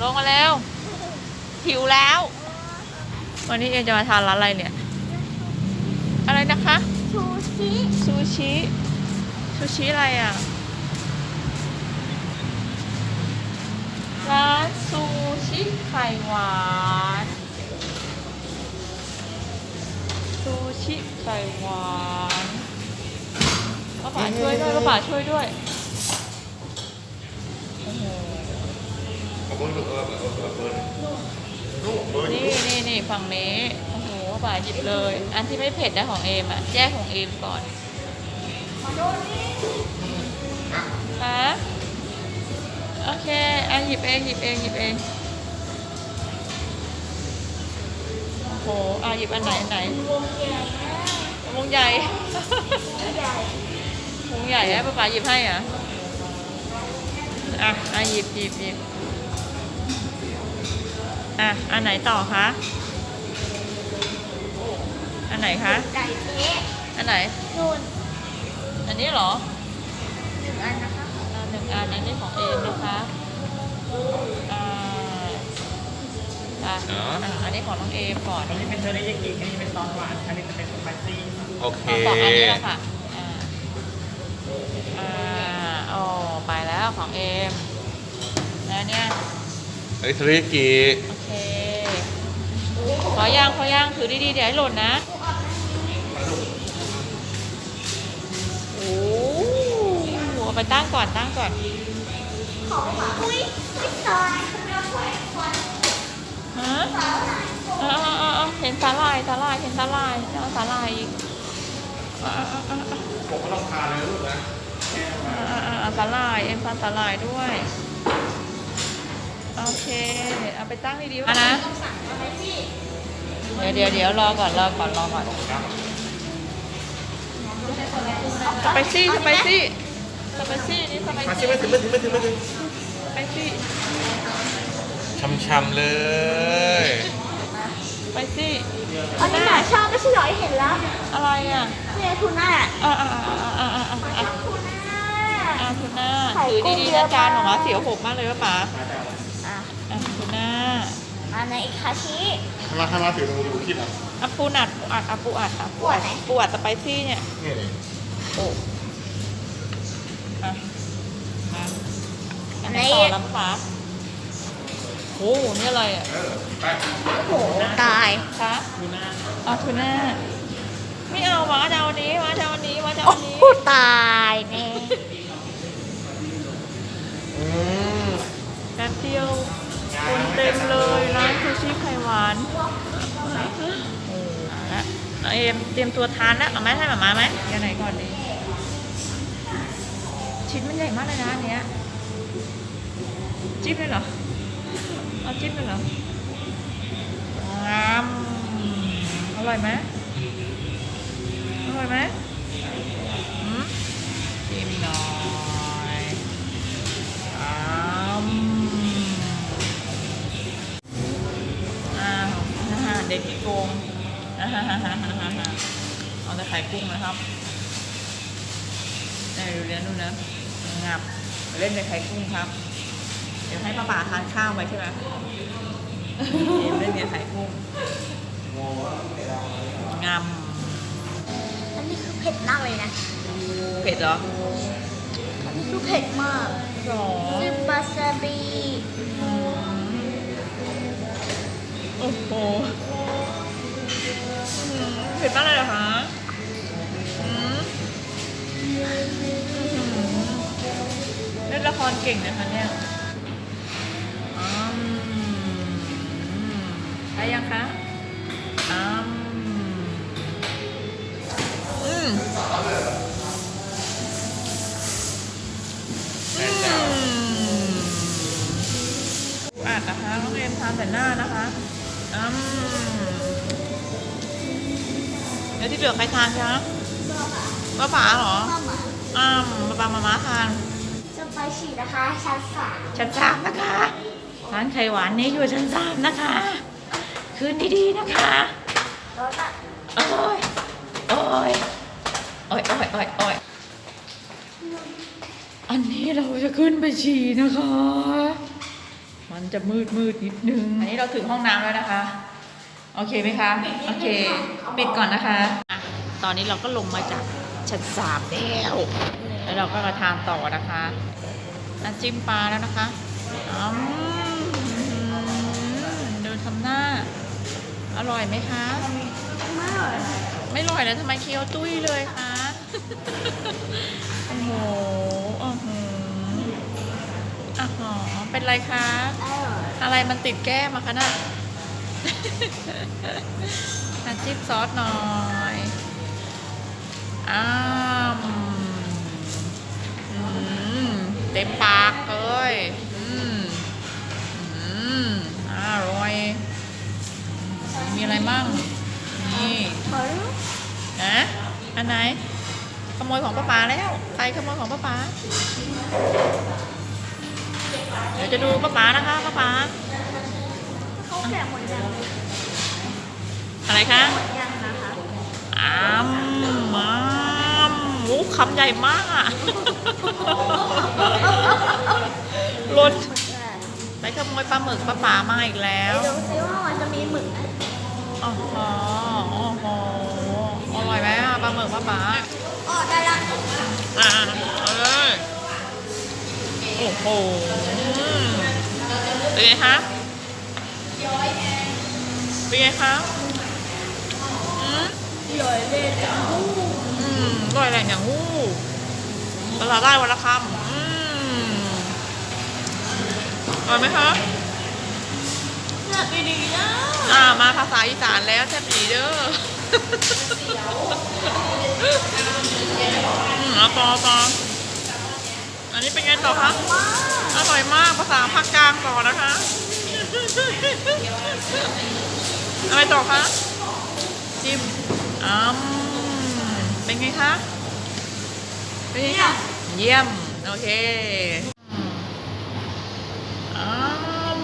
ลงมาแล้วหิวแล้ว วันนี้เอจะมาทานร้านอะไรเนี่ย อะไรนะคะชูชิซูชิซูชิอะไรอะ ร้านซูชิไข่หวานซูชิไข่หวานป้าป๋าช่วยด้วยป้าป๋าช่วยด้วยโอ้โห เอาเบอร์เออเบอร์เบอร์เบอร์ลูกเบอร์นี่นี่นี่ฝั่งนี้โอ้โหป้าป๋าหยิบเลย อันที่ไม่เผ็ดนะของเอมอะแยกของเอมก่อนฮะโอเคอะหยิบเองหยิบเองหยิบเองโอ้โหอะหยิบอันไหนอันไหนวงใหญ่วงใหญ่ใหญ่วงใหญ่ให้ป้าป๋าหยิบให้เหรอะอะอะหยิบหยิบหยิบ อะ อันไหนต่อคะ อันไหนคะ ไก่เจ๊อันไหน นู่นอันนี้เหรอหนึ่งอันนะคะอ่าหนึ่งอันอันนี้ของเอมนะคะอ่าอะอะอันนี้ของน้องเอมก่อนอันนี้เป็นเทอริยากิอันนี้เป็นซอสหวาน อันนี้จะเป็นสไปซี่ โอเค เอาสองอันนี้แหละค่ะอ่าอ่าโอ้ไปแล้วของเอมแล้วเนี่ยไอ้ทริกิ โอเคขอ ย่างขอย่างถือดีๆ เดี๋ยวให้หล่นนะโอ้เอาไปตั้งก่อนตั้งก่อนของหมาอุ้ยไม่ซอยเรื่องแหวนควันฮะเออเออเออเออเห็นสาลายสาลายเห็นสาลายจะเอาสาลายอีกเออเออเออเออผมก็ต้องทานเลยลูกนะเออเออเออเอาสาลายเอ็มฟันสาลายด้วยโอเค เอาไปตั้งดีๆนะ เดี๋ยวเดี๋ยวเดี๋ยวรอก่อนรอก่อนรอก่อนสไปซี่สไปซี่สไปซี่นี่สไปมาชิซี่มไม่ถึงไม่ถึงไม่ถึงไม่ถึงสไปซี่ช่ำๆเลย สไปซี่อันนี้หมาชอบไม่ใช่เหรอเห็นแล้วอะไรอะเนี่ยทูน่าอ่าอ่าอ่าอ่าอ่าอ่าอ่าทูน่าอ่าคุณหน้าไข่ถือกุ้งดีเยๆอะนะจานมากของมาเสียวผมมากเลยว่าป๋า อะ อะคุณหน้า อันไหนอีกคะชี้ให้มาให้มาถือตรงดูคิดอะอะปูอัดปูอัดอะปูอัดอะปูอัดปูอัดไหนปูอัดสไปซี่เนี่ยนี่นี่โอ้อะอะอันไหนไหนต่อลำฟ้าโอ้นี่อะไรอะเออไปโอ้โหตายคะทูน่าเอาทูน่าไม่เอาวะจะเอาอันนี้วะจะเอาอันนี้วะจะเอาโอ้อันนี้โหตายแน่ หวานโอ้ละเอาเอ็มเตรียมตัวทานแล้วเอาไหมให้หมามาไหมยังไหนก่อนดี ชิ้นมันใหญ่มากเลยนะอันเนี้ยจิ้มเลยเหรอ เอาจิ้มเลยเหรองามอร่อยไหมอร่อยไหมอืมจิ้มหน่อยอ้ามอ้าวฮ่าๆเด็กขี้โกงอ่าฮ่าฮ่าฮ่าฮ่าฮ่า เอาแต่ไข่กุ้งนะครับนี่ดูเนี้ยดูนะงับเล่นในไข่กุ้งครับ เดี๋ยวให้ป้าป๋าทานข้าวไปใช่ไหมเอ็มเล่นในไข่กุ้งงำอันนี้คือเผ็ดมากเลยนะเผ็ดเหรออันนี้คือเผ็ดมากหรอซึบาซาบิอืมโอ้โหอืม เผ็ดมากเลยเหรอคะอืมอื้อหือเล่นละครเก่งนะคะเนี่ยอืมได้ยังคะอืมอืมอืมอานนะคะน้องเรียนทานแต่หน้านะคะอืม เดี๋ยวที่เหลือใครทานคะป้าป๋าเหรอข้าวหมาอ้ามป้าป๋ามาม่าทานสไปซี่นะคะชั้นสามชั้นสามนะคะร้านไข่หวานนี้อยู่ชั้นสามนะคะ คืนดีๆนะคะแล้วก็โอ้ยโอ้ยโอ้ยโอ้ยโอ้ยโอ้ยอันนี้เราจะขึ้นไปฉี่นะคะ มันจะมืดมืดนิดนึง อันนี้เราถึงห้องน้ำแล้วนะคะ โอเคไหมคะ โอเค ปิดก่อนนะคะอะตอนนี้เราก็ลงมาจากชั้นสามแล้วแล้วเราก็มาทานต่อนะคะน้ำจิ้มปลาแล้วนะคะอืมดูทำหน้า อร่อยไหมคะ ไม่อร่อยไม่อร่อยแล้วทำไมเคี้ยวตุ้ยเลยคะโอ้โหโอ้โหอะหอเป็นไรคะอร่อยอะไรมันติดแก้มอะคะน่ะ น้ำจิ้มซอสหน่อยอ้ามอืมเต็มปากเลยอืมอืมอร่อย มีอะไรมั่งนี่ขอรู้นะอันไหน ขโมยของป้าป๋าแล้ว ใครขโมยของป้าป๋าเดี๋ยวจะดูป้าป๋านะคะป้าป๋า เขาแกะหมดยังอะไรคะยังนะคะอ้ามมามโอ้คำใหญ่มากอะหล่นไปขโมยปลาหมึกป้าป๋ามาอีกแล้วไปดูซิว่ามันจะมีหมึกไหมอ๋อโอ้โหอร่อยไหมอะปลาหมึกป้าป๋าอ๋อได้ละอะเอาเลยโอ้โหเป็นไงคะ เป็นไงคะอืมหย่อยเลยจังหู้อืมอร่อยแหล่งอย่างงู้ภาษาได้วันละคำอืมอร่อยไหมคะเลือกดีๆนะอ่ามาภาษาอีสานแล้วแซ่บดีเด้ออืมเอาต่อต่ออันนี้เป็นไงต่อคะว้าอร่อยมากภาษาภาคกลางต่อนะคะ อะไรต่อคะจิ้มอืมเป็นไงคะเป็นไงคะเยี่ยม โอเคอืม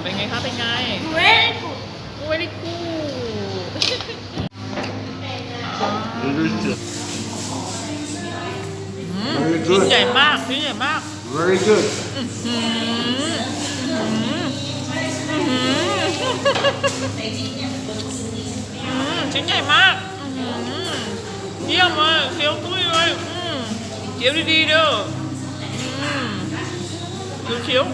เป็นไงคะเป็นไงเว้ยกู very good delicious อืม Very ชิ้น good ใหญ่มากชิ้นใหญ่มาก very good อื้อ ชิ้นใหญ่มากเยี่ยมเลยเคี้ยวตุ้ยเลยเคี้ยวดีๆเด้ออืมเคี้ยว